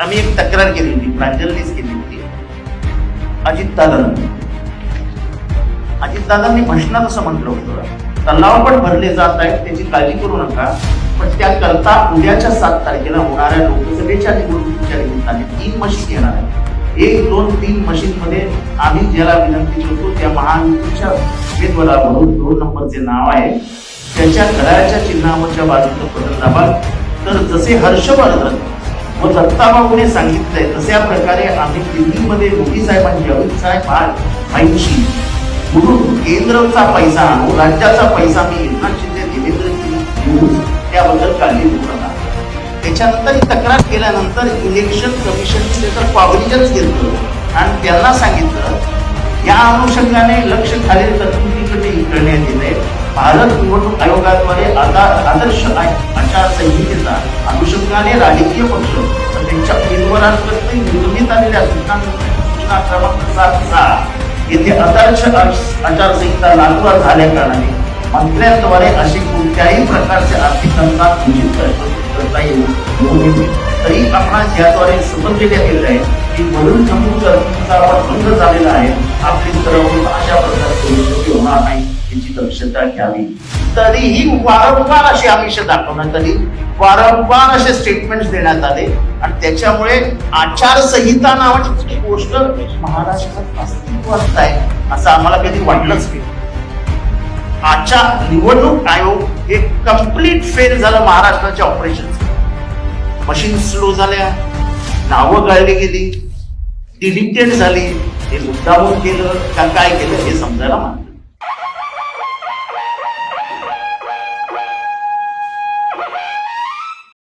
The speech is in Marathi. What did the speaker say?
आम्ही एक तक्रार केली होती प्रांजलनीच केली होती अजितदादांनी. अजितदादांनी भाषणात असं म्हटलं होतं. तलाव पण भरले जात आहेत त्याची काळजी करू नका. पण त्याकरता उद्याच्या सात तारखेला होणाऱ्या लोकसभेच्या निवडणुकीच्या निमित्ताने तीन मशीन येणार आहेत. एक दोन तीन मशीन मध्ये आम्ही ज्याला विनंती करतो त्या महायुतीच्या उमेदवारावरून दोन नंबरचे नाव आहे. त्याच्या घड्याळ्याच्या चिन्हावरच्या बाजूचं बटन दाबा. तर जसे हर्षवर्धन व दत्ताबाबूने सांगितलंय तशा प्रकारे आम्ही दिल्लीमध्ये मोदी साहेबांची अमित साहेब भाईंची म्हणून केंद्रचा पैसा आणू राज्याचा पैसा मी एकनाथ शिंदे देवेंद्रजी घेऊन त्याबद्दल काळजी घेऊन त्याच्यानंतर ही तक्रार केल्यानंतर इलेक्शन कमिशनने त्याचं पावलीजच घेतलं आणि त्यांना सांगितलं या अनुषंगाने लक्ष खालील तरतुदीकडे करण्यात येते भारत निवडणूक आयोगाद्वारे आता आदर्श आहे. आचारसंहितेचा अनुषंगाने राजकीय पक्ष त्यांच्या उमेदवारांकडे निर्मित आलेल्या सूचना क्रमांक सात सहा येथे आदर्श आचारसंहिता लागू झाल्या कारणाने मंत्र्यांद्वारे असे कोणत्याही प्रकारचे आर्थिक अनुदान घोषित करता येऊ तरी आपण याद्वारे समज देण्यात आहे की वरून जम्मू तरतुदीचा वापर भंग झालेला आहे. आपली सर्व अशा प्रकारचे होणार नाही. दक्षता घ्यावी. तरीही वारंवार अशी आमिष दाखवण्यात आली वारंवार असे स्टेटमेंट देण्यात आले. आणि त्याच्यामुळे आचारसंहिता नावाची गोष्ट महाराष्ट्रात अस्तित्वात आहे असं आम्हाला कधी वाटलंच नाही. आचार निवडणूक आयोग हे कंप्लीट फेल झालं महाराष्ट्राच्या ऑपरेशन मशीन स्लो झाल्या नावं गाळली गेली डिलिटेड झाली हे मुद्दामून केलं का काय केलं हे समजायला